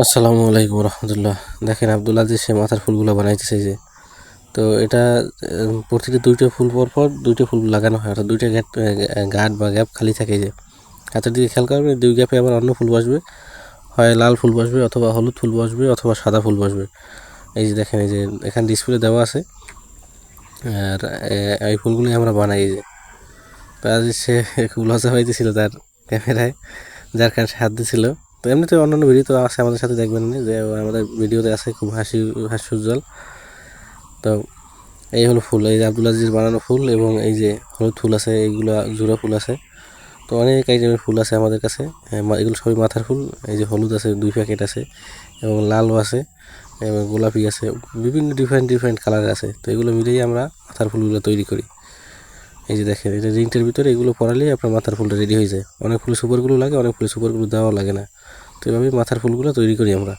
আসসালামু আলাইকুম রহমতুল্লাহ। দেখেন আব্দুল আজিজ সে মাথার ফুলগুলো বানাইতেছে যে, তো এটা প্রতিটি দুইটা ফুল পর পর দুইটা ফুল লাগানো হয়, অর্থাৎ দুইটা গ্যাপ গার্ড বা গ্যাপ খালি থাকে যে। হাতের দিকে খেয়াল করবে দুই গ্যাপে আবার অন্য ফুল বসবে, হয় লাল ফুল বসবে অথবা হলুদ ফুল বসবে অথবা সাদা ফুল বসবে। এই যে দেখেন এই যে, এখানে ডিসপ্লে দেওয়া আছে, আর এই ফুলগুলি আমরা বানাই যে। তো আজ সে খুব লজ্জা পাইতেছিল তার ক্যামেরায়, যার কারণে হাত দিছিল। তো এমনিতে অন্যান্য ভিডিও তো আছে আমাদের সাথে, দেখবেন যে আমাদের ভিডিওতে আছে খুব হাসি, হাস্যোজ্জ্বল। তো এই হলো ফুল, এই যে আব্দুল আজিজ বানানো ফুল এবং এই যে হলুদ ফুল আছে, এইগুলো জোড়া ফুল আছে। তো অনেক আইটেমের ফুল আছে আমাদের কাছে এগুলো সবই মাথার ফুল, এই যে হলুদ আছে, দুই প্যাকেট আছে এবং লালও আছে এবং গোলাপি আছে, বিভিন্ন ডিফারেন্ট ডিফারেন্ট কালার আছে। তো এগুলো মিলেই আমরা মাথার ফুলগুলো তৈরি করি। এই যে দেখেন, এটা রিংটার ভিতরে এগুলো পরালেই আপনার মাথার ফুলটা রেডি হয়ে যায়। অনেক ফুল সুপারগুলো লাগে, অনেক ফুল সুপারগুলো দেওয়া লাগে না। তো এভাবেই মাথার ফুলগুলো তৈরি করি আমরা।